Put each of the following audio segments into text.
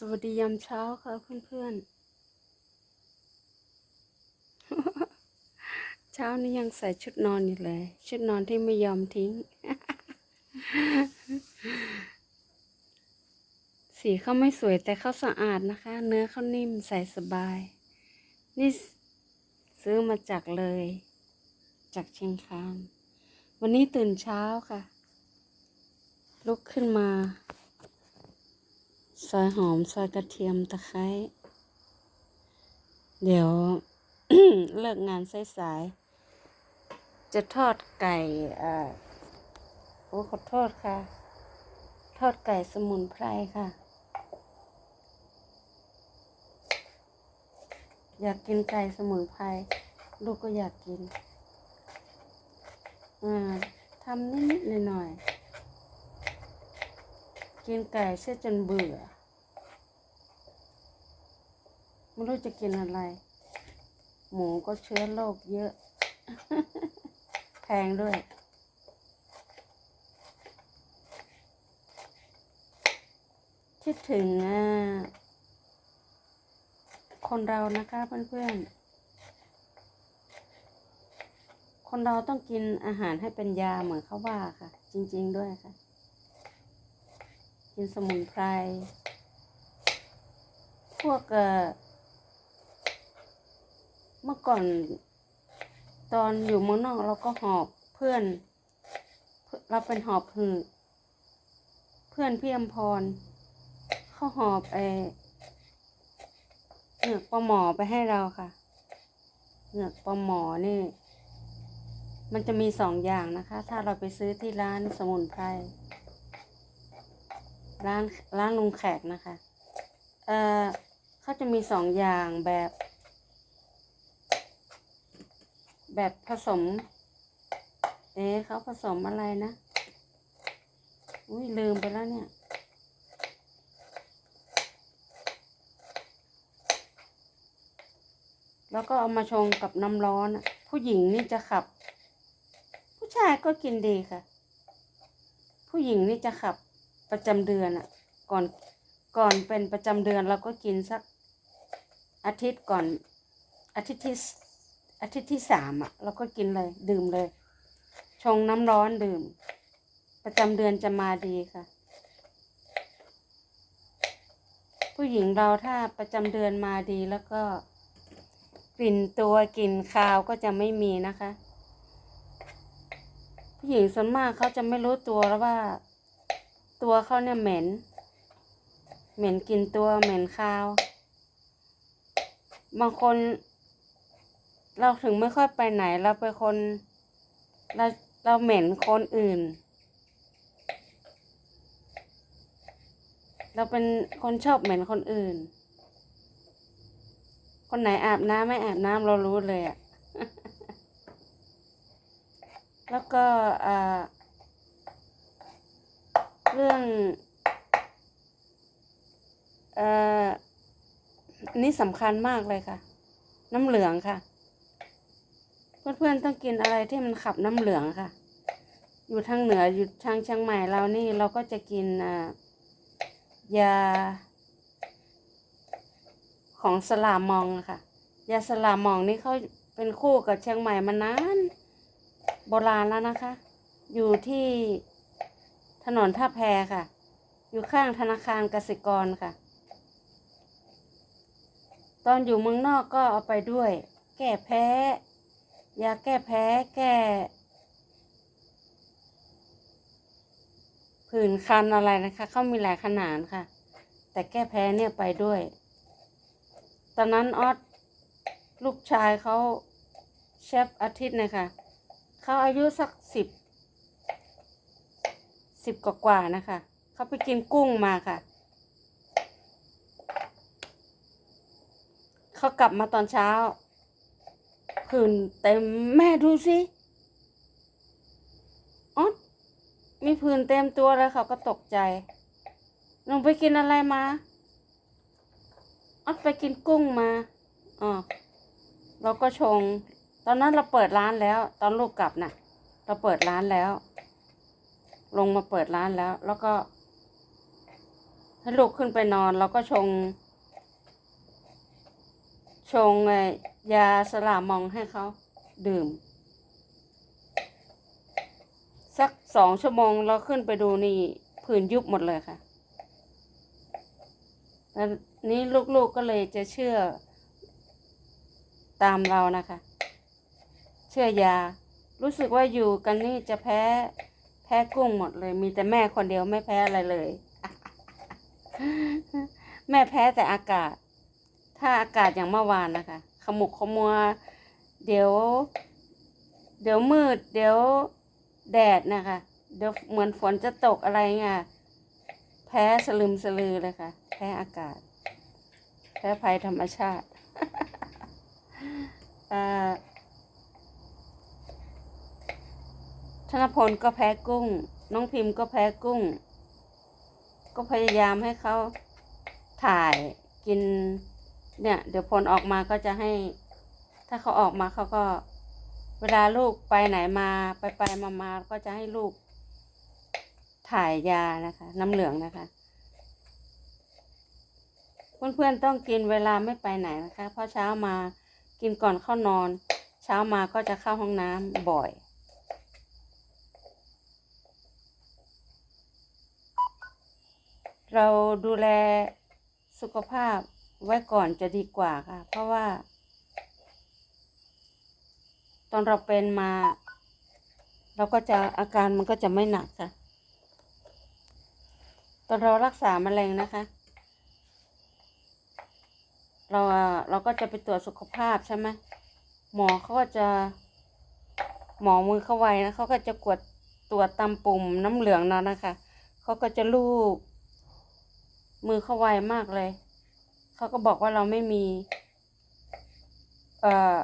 สวัสดียามเช้าค่ะเพื่อนๆ เช้านี้ยังใส่ชุดนอนอยู่เลย ชุดนอนที่ไม่ยอมทิ้ง สีเขาไม่สวยแต่เขาสะอาดนะคะ เนื้อเขานิ่มใส่สบาย นี่ซื้อมาจากเลย จากเชียงคาน วันนี้ตื่นเช้าค่ะ ลุกขึ้นมา ซอยหอมซอยกระเทียมตะไคร้เดี๋ยว เลิกงานสายๆจะทอดไก่อ่าโอ้ขอโทษค่ะ ทอดไก่สมุนไพรค่ะ อยากกินไก่สมุนไพรลูกก็อยากกินอ่าทำนิดๆหน่อยๆกินไก่เสียจนเบื่อ ไม่รู้จะกินอะไร หมูก็เชื้อโรคเยอะ แพงด้วย คิดถึงอะคนเรานะคะเพื่อนๆ คนเราต้องกินอาหารให้เป็นยาเหมือนเขาว่าค่ะ จริง ๆ ด้วยค่ะ กินสมุนไพร พวกเอ่อ เมื่อก่อน ตอนอยู่เมืองนอกเราก็หอบเพื่อน เราเป็นหอบหืดเพื่อนพี่อมพรเขาหอบไอเหงือกปลาหมอไปให้เราค่ะ เหงือกปลาหมอนี่ มันจะมีสองอย่างนะคะ ถ้าเราไปซื้อที่ร้านสมุนไพรร้านร้านลุงแขกนะคะ เอ่อเขาจะมีสองอย่างแบบ แบบผสม เอ๊ะเขาผสมอะไรนะ อุ้ยลืมไปแล้วเนี่ย แล้วก็เอามาชงกับน้ำร้อนอะผู้หญิงนี่จะขับ ผู้ชายก็กินดีค่ะ ผู้หญิงนี่จะขับประจำเดือนอะก่อนก่อนเป็นประจำเดือนเราก็กินสักอาทิตย์ก่อนอาทิตย์ที่ อาทิตย์ที่สามอะ เราก็กินเลย ดื่มเลย ชงน้ำร้อนดื่ม ประจำเดือนจะมาดีค่ะ ผู้หญิงเราถ้าประจำเดือนมาดีแล้วก็กลิ่นตัวกลิ่นคาวก็จะไม่มีนะคะ ผู้หญิงส่วนมากเขาจะไม่รู้ตัวแล้วว่า ตัวเขาเนี่ยเหม็น เหม็นกลิ่นตัวเหม็นคาว บางคน เราถึงไม่ค่อยไปไหน เราเป็นคน เราเราเหม็นคนอื่น เราเป็นคนชอบเหม็นคนอื่น คนไหนอาบน้ำไม่อาบน้ำเรารู้เลยอะแล้วก็อ่าเรื่องอ่ออันนี่สำคัญมากเลยค่ะ น้ำเหลืองค่ะ เพื่อนๆต้องกินอะไรที่มันขับน้ำเหลืองค่ะ อยู่ทางเหนืออยู่ทางเชียงใหม่เรานี่เราก็จะกินยา ของสลามองค่ะ ยาสลามองนี่เขาเป็นคู่กับเชียงใหม่มานานโบราณแล้วนะคะ อยู่ที่ถนนท่าแพค่ะ อยู่ข้างธนาคารกสิกรค่ะ ตอนอยู่เมืองนอกก็เอาไปด้วย แก้แพ้ ยาแก้แพ้แก้ผื่นคันอะไรนะคะเขามีหลายขนาดค่ะ แต่แก้แพ้เนี่ยไปด้วย ตอนนั้นออสลูกชายเขาเชฟอาทิตย์นะคะเขาอายุสักสิบสิบกว่าๆนะคะเขาไปกินกุ้งมาค่ะเขากลับมาตอนเช้า ผื่นเต็มแม่ดูสิออมีผื่นเต็มตัวแล้วเขาก็ตกใจลงไปกินอะไรมาออสไปกินกุ้งมาอ๋อเราก็ชง ตอนนั้นเราเปิดร้านแล้ว ตอนลูกกลับน่ะ เราเปิดร้านแล้ว ลงมาเปิดร้านแล้ว แล้วก็ให้ลูกขึ้นไปนอน เราก็ชง ชงยาสลามองให้เขาดื่ม สักสองชั่วโมงเราขึ้นไปดูนี่ผื่นยุบหมดเลยค่ะแล้วนี้ลูกๆก็เลยจะเชื่อตามเรานะคะ เชื่อยา รู้สึกว่าอยู่กันนี่จะแพ้แพ้กุ้งหมดเลย มีแต่แม่คนเดียวไม่แพ้อะไรเลย แม่แพ้แต่อากาศ ถ้าอากาศอย่างเมื่อวานนะคะ ขมุกขมัว เดี๋ยว เดี๋ยวมืด เดี๋ยวแดดนะคะ เดี๋ยวเหมือนฝนจะตกอะไรเงี้ยแพ้สลึมสลือเลยค่ะ แพ้อากาศ แพ้ภัยธรรมชาติอ่อธนพลก็แพ้กุ้ง น้องพิมพ์ก็แพ้กุ้ง ก็พยายามให้เขาถ่ายกิน เนี่ย เดี๋ยวผลออกมาก็จะให้ ถ้าเขาออกมาเขาก็ เวลาลูกไปไหนมาไปไปมามาก็จะให้ลูก ถ่ายยานะคะ น้ำเหลืองนะคะ เพื่อนๆต้องกินเวลาไม่ไปไหนนะคะ เพราะเช้ามากินก่อนเข้านอน เช้ามาก็จะเข้าห้องน้ำบ่อยเราดูแลสุขภาพ ไว้ก่อนจะดีกว่าค่ะ เพราะว่า ตอนเราเป็นมา เราก็จะอาการมันก็จะไม่หนักค่ะ ตอนเรารักษามะเร็งนะคะ เราเราก็จะไปตรวจสุขภาพใช่ไหมหมอเขาก็จะหมอมือเข้าไวนะเขาก็จะกดตรวจตามปุ่มน้ำเหลืองนั่นนะคะเขาก็จะลูบมือเข้าไวมากเลย เขาก็บอกว่าเราไม่มีเอ่อ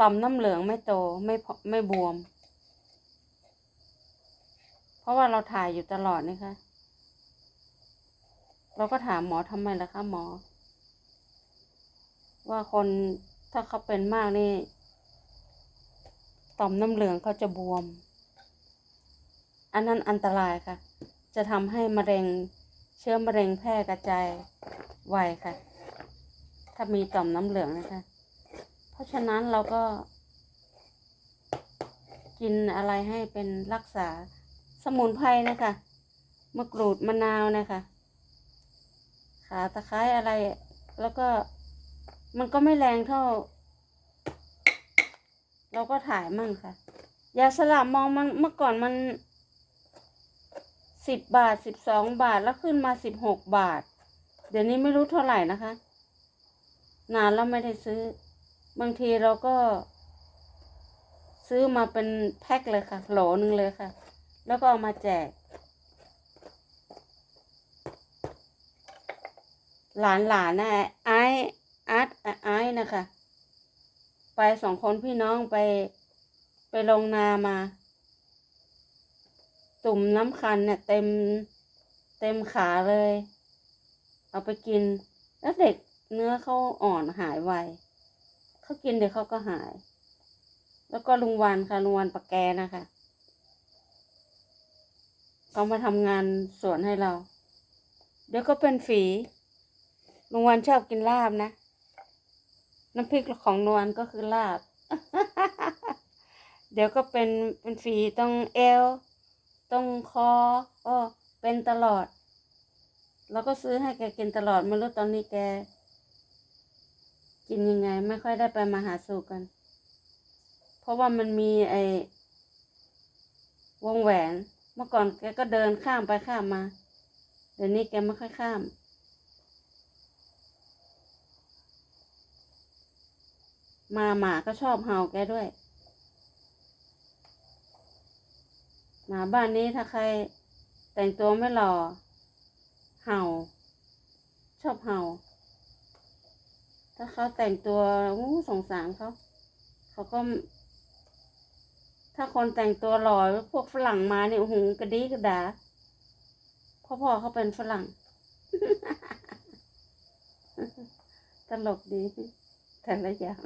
ต่อมน้ำเหลืองไม่โตไม่ไม่บวม เพราะว่าเราถ่ายอยู่ตลอดนะคะ เราก็ถามหมอทำไมล่ะคะหมอ ว่าคนถ้าเขาเป็นมากนี่ต่อมน้ำเหลืองเขาจะบวม อันนั้นอันตรายค่ะ จะทำให้มะเร็ง เชื้อมะเร็งแพร่กระจายไวค่ะ ถ้ามีต่อมน้ำเหลืองนะคะ เพราะฉะนั้นเราก็ กินอะไรให้เป็นรักษาสมุนไพรนะคะมะกรูดมะนาวนะคะขาตะไคร้อะไร แล้วก็มันก็ไม่แรงเท่า เราก็ถ่ายมั่งค่ะ ยาสลับมองมันเมื่อก่อนมัน สิบบาทสิบสองบาทแล้วขึ้นมาสิบหกบาท เดี๋ยวนี้ไม่รู้เท่าไหร่นะคะ นานแล้วไม่ได้ซื้อ บางทีเราก็ ซื้อมาเป็นแพ็คเลยค่ะ โหลหนึ่งเลยค่ะ แล้วก็เอามาแจก หลานหลานนะไออาร์ตไอนะคะ ไปสองคนพี่น้องไปไปลงนามา ตุ่มน้ำคันเนี่ยเต็มเต็มขาเลย เอาไปกิน แล้วเด็กเนื้อเขาอ่อนหายไวเขากินเดี๋ยวเขาก็หาย แล้วก็ลุงวันค่ะลุงวันปะแกนะคะเขามาทำงานสวนให้เรา เดี๋ยวก็เป็นฝีลุงวันชอบกินลาบนะน้ำพริกของนวลก็คือลาบ เดี๋ยวก็เป็นเป็นฝีตรงเอว ตรงคออ้อเป็นตลอด เราก็ซื้อให้แกกินตลอดไม่รู้ตอนนี้แก กินยังไง ไม่ค่อยได้ไปมาหาสู่กัน เพราะว่ามันมีไอ้วงแหวน เมื่อก่อนแกก็เดินข้ามไปข้ามมา เดี๋ยวนี้แกไม่ค่อยข้ามมาหมาก็ชอบเห่าแกด้วย หมาบ้านนี้ถ้าใครแต่งตัวไม่หล่อ เห่า ชอบเห่า ถ้าเขาแต่งตัวอู้สงสารเขา เขาก็ ถ้าคนแต่งตัวหล่อพวกฝรั่งมาเนี่ยโอ้โหกระดีกระดาพ่อพ่อเขาเป็นฝรั่ง ตลกดี แต่ละอย่าง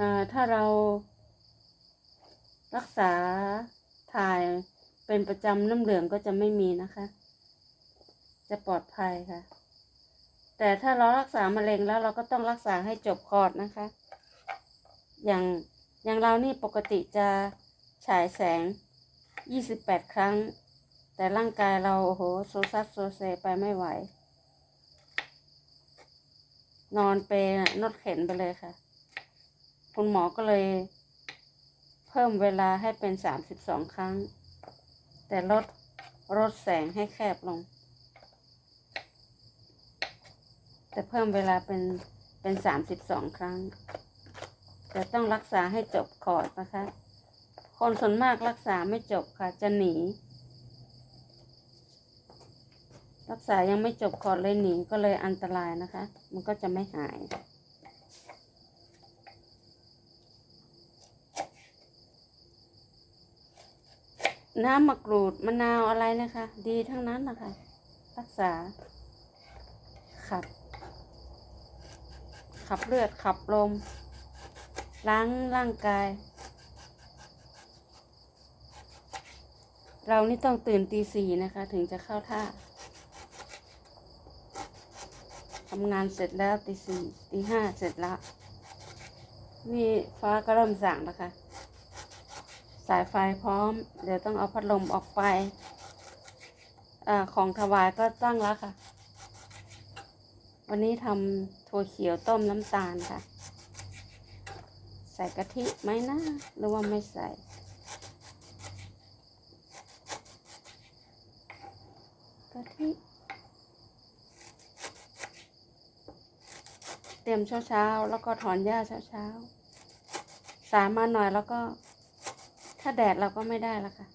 อ่าถ้าเรา รักษาถ่ายเป็นประจำน้ำเหลืองก็จะไม่มีนะคะ จะปลอดภัยค่ะ แต่ถ้าเรารักษามะเร็งแล้วเราก็ต้องรักษาให้จบคอร์สนะคะ อย่างอย่างเรานี่ปกติจะฉายแสง 28 ครั้ง แต่ร่างกายเราโอ้โหโซซัสโซเซไปไม่ไหว นอนเปนนดเข็นไปเลยค่ะ คุณหมอก็เลย พิ่มเวลาให้เป็น32ครั้ง แต่ลดลดแสงให้แคบลง แต่เพิ่มเวลาเป็นเป็นสามสิบสองครั้ง แต่ต้องรักษาให้จบคอร์สนะคะ คนส่วนมากรักษาไม่จบค่ะจะหนี รักษายังไม่จบคอร์สเลยหนีก็เลยอันตรายนะคะ มันก็จะไม่หาย น้ำมะกรูดมะนาวอะไรนะคะ ดีทั้งนั้นนะคะรักษา ขับ ขับเลือดขับลม ล้างร่างกาย เรานี่ต้องตื่นตีสี่นะคะ ถึงจะเข้าท่าทำงานเสร็จแล้วตีสี่ตีห้าเสร็จแล้ว นี่ฟ้าก็เริ่มส่างแล้วค่ะ สายไฟพร้อม เดี๋ยวต้องเอาพัดลมออกไปอาของถวายก็ตั้งแล้วค่ะ วันนี้ทำถั่วเขียวต้มน้ำตาลค่ะ ใส่กะทิไหมนะหรือว่าไม่ใส่กะทิเตรียมเช้าๆแล้วก็ถอนหญ้าเช้าๆสายมาหน่อยแล้วก็ ถ้าแดดเราก็ไม่ได้ละค่ะ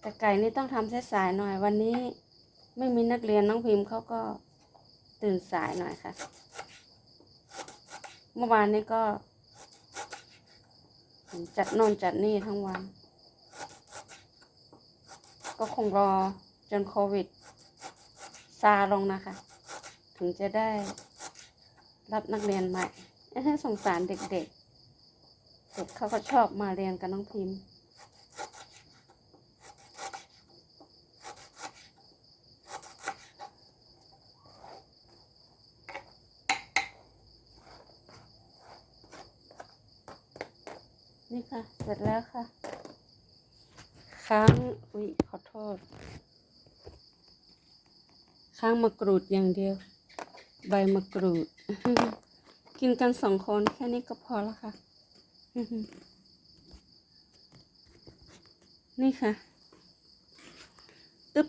แต่ไก่นี่ต้องทำสายๆหน่อย วันนี้ไม่มีนักเรียนน้องพิมพ์เขาก็ตื่นสายหน่อยค่ะ เมื่อวานนี้ก็ จัดน่นจัดนี่ทั้งวัน ก็คงรอจนโควิด ซาลงนะคะ ถึงจะได้รับนักเรียนใหม่ เอ้สงสารเด็กๆ เด็กเขาก็ชอบมาเรียนกับน้องพิมพ์ นี่ค่ะ เสร็จแล้วค่ะ ค้าง อุ๊ย ขอโทษ ค้างมะกรูดอย่างเดียว ใบมะกรูด กินกันสองคนแค่นี้ก็พอแล้วค่ะ นี่ค่ะ อึ๊บ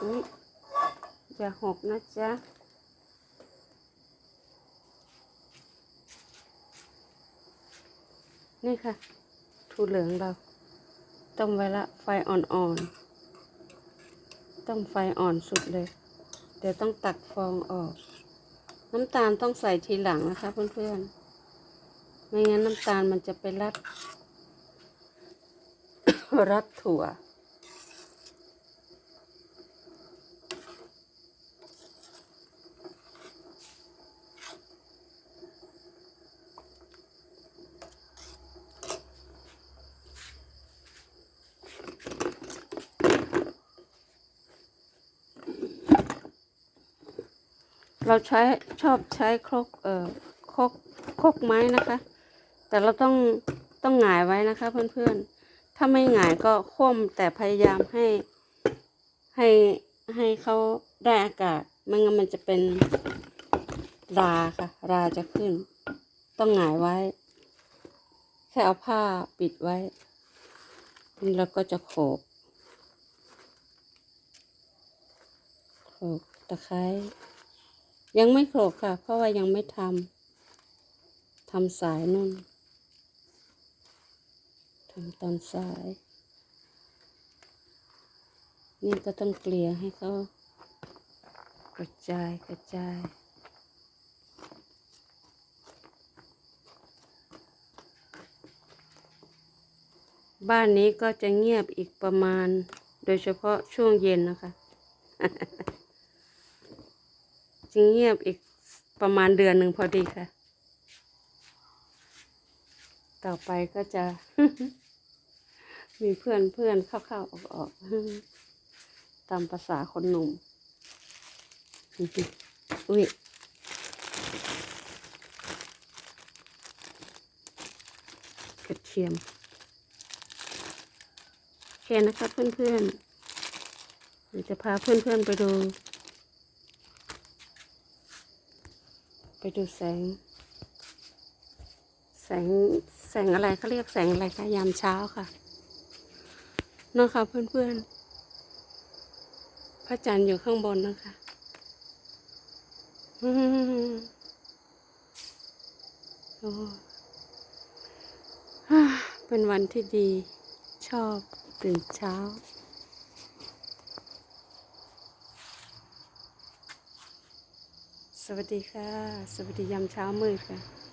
อุ๊ยอย่าหกนะจ๊ะนี่ค่ะทูเหลืองเราต้มไว้ละไฟอ่อนๆ ต้องไฟอ่อนสุดเลย แต่ต้องตักฟองออก น้ำตาลต้องใส่ทีหลังนะคะเพื่อนๆ ไม่งั้นน้ำตาลมันจะไปรัด รัดถั่ว เราใช้ชอบใช้ครกเอ่อครกครกไม้นะคะ แต่เราต้องต้องหงายไว้นะคะ เพื่อนๆ ถ้าไม่หงายก็คว่ำแต่พยายามให้ให้ให้เขาได้อากาศไม่งั้นมันจะเป็นราค่ะ ราจะขึ้น ต้องหงายไว้ แค่เอาผ้าปิดไว้แล้วก็จะโขกโขกตะไคร้ ยังไม่โขลกค่ะ เพราะว่ายังไม่ทำทำสายนุ่นทำตอนสาย นี่ก็ต้องเกลี่ยให้เขากระจายกระจายบ้านนี้ก็จะเงียบอีกประมาณ โดยเฉพาะช่วงเย็นนะคะ จึงเงียบอีกประมาณเดือนหนึ่งพอดีค่ะ ต่อไปก็จะ มีเพื่อนเพื่อนเข้าๆออกๆตามภาษาคนหนุ่ม อุ้ยกระเทียมโอเคนะครับเพื่อนๆเดี๋ยวจะพาเพื่อนๆไปดู ไป ดูแสง แสงแสงอะไรเขาเรียกแสงอะไรคะยามเช้าค่ะนะคะเพื่อนๆ พระจันทร์อยู่ข้างบนนะคะอืมโอ้ฮ่าเป็นวันที่ดี ชอบตื่นเช้า สวัสดีค่ะ สวัสดียามเช้ามืดค่ะ